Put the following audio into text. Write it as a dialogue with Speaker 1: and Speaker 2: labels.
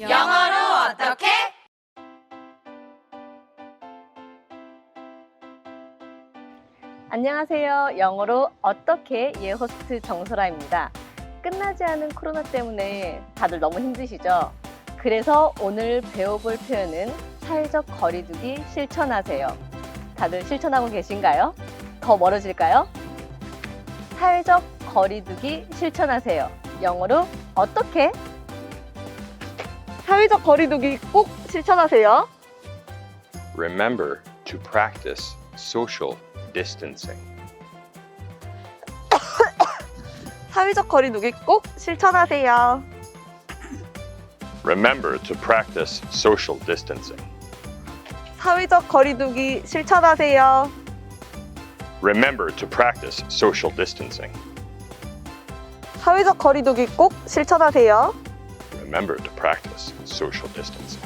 Speaker 1: 영어로 어떻게?
Speaker 2: 안녕하세요. 영어로 어떻게 예 호스트 정소라입니다. 끝나지 않은 코로나 때문에 다들 너무 힘드시죠? 그래서 오늘 배워볼 표현은 사회적 거리두기 실천하세요. 다들 실천하고 계신가요? 더 멀어질까요? 사회적 거리두기 실천하세요. 영어로 어떻게? 사회적 거리두기 꼭 실천하세요.
Speaker 3: Remember to practice social distancing.
Speaker 2: 사회적 거리두기 꼭 실천하세요.
Speaker 3: Remember to practice social distancing.
Speaker 2: 사회적 거리두기 실천하세요.
Speaker 3: Remember to practice social distancing.
Speaker 2: 사회적 거리두기 꼭 실천하세요.
Speaker 3: Remember to practice social distancing.